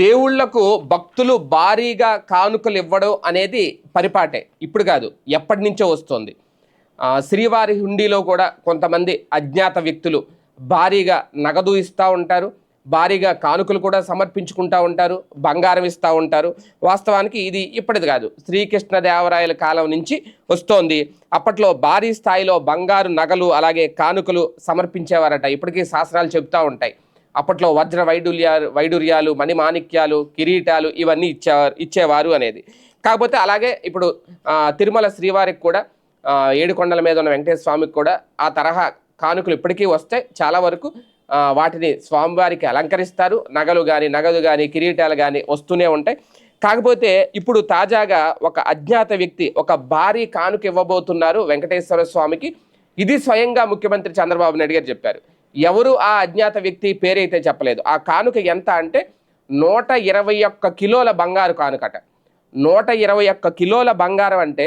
దేవుళ్ళకు భక్తులు భారీగా కానుకలు ఇవ్వడం అనేది పరిపాటే. ఇప్పుడు కాదు ఎప్పటి నుంచో వస్తుంది. శ్రీవారి హుండీలో కూడా కొంతమంది అజ్ఞాత వ్యక్తులు భారీగా నగదు ఇస్తూ ఉంటారు భారీగా కానుకలు కూడా సమర్పించుకుంటూ ఉంటారు బంగారం ఇస్తూ ఉంటారు. వాస్తవానికి ఇది ఇప్పటిది కాదు శ్రీకృష్ణదేవరాయల కాలం నుంచి వస్తోంది. అప్పట్లో భారీ స్థాయిలో బంగారు నగలు అలాగే కానుకలు సమర్పించేవారట. ఇప్పటికీ శాస్త్రాలు చెబుతూ ఉంటాయి. అప్పట్లో వజ్ర వైడూల్యాలు వైడూర్యాలు మణిమాణిక్యాలు కిరీటాలు ఇవన్నీ ఇచ్చేవారు ఇచ్చేవారు అనేది. కాకపోతే అలాగే ఇప్పుడు తిరుమల శ్రీవారికి కూడా ఏడుకొండల మీద ఉన్న వెంకటేశ్వర స్వామికి కూడా ఆ తరహా కానుకలు ఇప్పటికీ వస్తే చాలా వరకు వాటిని స్వామివారికి అలంకరిస్తారు. నగలు కానీ నగదు కానీ కిరీటాలు కానీ వస్తూనే ఉంటాయి. కాకపోతే ఇప్పుడు తాజాగా ఒక అజ్ఞాత వ్యక్తి ఒక భారీ కానుక ఇవ్వబోతున్నారు వెంకటేశ్వర స్వామికి. ఇది స్వయంగా ముఖ్యమంత్రి చంద్రబాబు నాయుడు గారు చెప్పారు. ఎవరు ఆ అజ్ఞాత వ్యక్తి పేరైతే చెప్పలేదు. ఆ కానుక ఎంత అంటే నూట ఇరవై ఒక్క కిలోల బంగారు కానుకట. నూట ఇరవై ఒక్క కిలోల బంగారం అంటే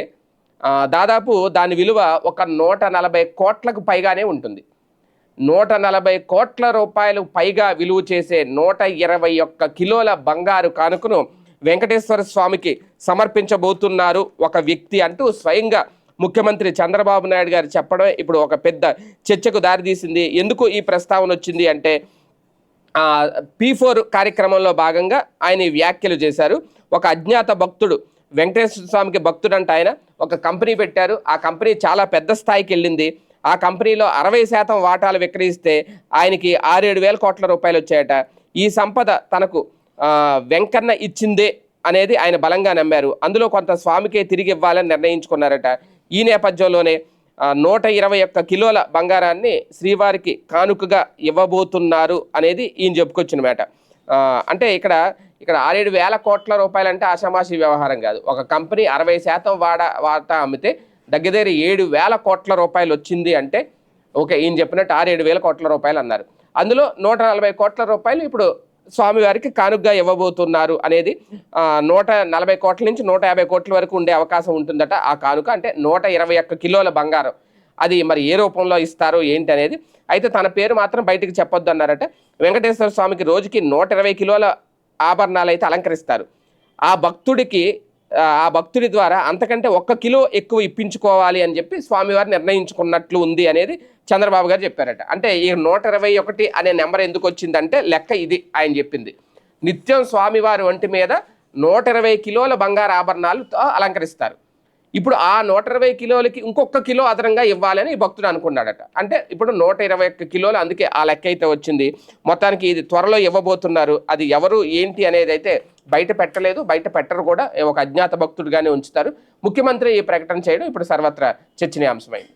దాదాపు దాని విలువ ఒక నూట నలభై కోట్లకు పైగానే ఉంటుంది. నూట నలభై కోట్ల రూపాయలు పైగా విలువ చేసే నూట ఇరవై ఒక్క కిలోల బంగారు కానుకను వెంకటేశ్వర స్వామికి సమర్పించబోతున్నారు ఒక వ్యక్తి అంటూ స్వయంగా ముఖ్యమంత్రి చంద్రబాబు నాయుడు గారు చెప్పడం ఇప్పుడు ఒక పెద్ద చర్చకు దారితీసింది. ఎందుకు ఈ ప్రస్తావన వచ్చింది అంటే పీ ఫోర్ కార్యక్రమంలో భాగంగా ఆయన వ్యాఖ్యలు చేశారు. ఒక అజ్ఞాత భక్తుడు వెంకటేశ్వర స్వామికి భక్తుడంట ఆయన. ఒక కంపెనీ పెట్టారు. ఆ కంపెనీ చాలా పెద్ద స్థాయికి వెళ్ళింది. ఆ కంపెనీలో అరవై శాతం వాటాలు విక్రయిస్తే ఆయనకి ఆరేడు వేల కోట్ల రూపాయలు వచ్చాయట. ఈ సంపద తనకు వెంకన్న ఇచ్చిందే అనేది ఆయన బలంగా నమ్మారు. అందులో కొంత స్వామికే తిరిగి ఇవ్వాలని నిర్ణయించుకున్నారట. ఈ నేపథ్యంలోనే నూట ఇరవై ఒక్క కిలోల బంగారాన్ని శ్రీవారికి కానుకగా ఇవ్వబోతున్నారు అనేది ఈయన చెప్పుకొచ్చిన మాట అంటే ఇక్కడ ఇక్కడ ఆరేడు వేల కోట్ల రూపాయలు అంటే ఆషామాషి వ్యవహారం కాదు. ఒక కంపెనీ అరవై శాతం వాడ వాటా అమ్మితే దగ్గర దగ్గర ఏడు వేల కోట్ల రూపాయలు వచ్చింది అంటే ఓకే ఈయన చెప్పినట్టు ఆరేడు వేల కోట్ల రూపాయలు అన్నారు. అందులో నూట నలభై కోట్ల రూపాయలు ఇప్పుడు స్వామివారికి కానుగ్గా ఇవ్వబోతున్నారు అనేది నూట నలభై కోట్ల నుంచి నూట యాభై కోట్ల వరకు ఉండే అవకాశం ఉంటుందట ఆ కానుక. అంటే నూట ఇరవై ఒక్క కిలోల బంగారం. అది మరి ఏ రూపంలో ఇస్తారో ఏంటి అనేది అయితే తన పేరు మాత్రం బయటికి చెప్పొద్దు అన్నారట వెంకటేశ్వర స్వామికి రోజుకి నూట ఇరవై కిలోల ఆభరణాలు అయితే అలంకరిస్తారు. ఆ భక్తుడికి ఆ భక్తుడి ద్వారా అంతకంటే ఒక్క కిలో ఎక్కువ ఇప్పించుకోవాలి అని చెప్పి స్వామివారు నిర్ణయించుకున్నట్లు ఉంది అనేది చంద్రబాబు గారు చెప్పారట. అంటే ఈ నూట ఇరవై ఒకటి అనే నెంబర్ ఎందుకు వచ్చిందంటే లెక్క ఇది ఆయన చెప్పింది. నిత్యం స్వామివారి ఒంటి మీద నూట ఇరవై కిలోల బంగారు ఆభరణాలు అలంకరిస్తారు. ఇప్పుడు ఆ నూట ఇరవై కిలోలకి ఇంకొక కిలో అదనంగా ఇవ్వాలని ఈ భక్తుడు అనుకున్నాడట. అంటే ఇప్పుడు నూట ఇరవై ఒక్క కిలోలు అందుకే ఆ లెక్క అయితే వచ్చింది. మొత్తానికి ఇది త్వరలో ఇవ్వబోతున్నారు. అది ఎవరు ఏంటి అనేది అయితే బయట పెట్టలేదు బయట పెట్టరు కూడా. ఒక అజ్ఞాత భక్తుడిగానే ఉంచుతారు. ముఖ్యమంత్రి ఈ ప్రకటన చేయడం ఇప్పుడు సర్వత్రా చర్చనీయాంశమైంది.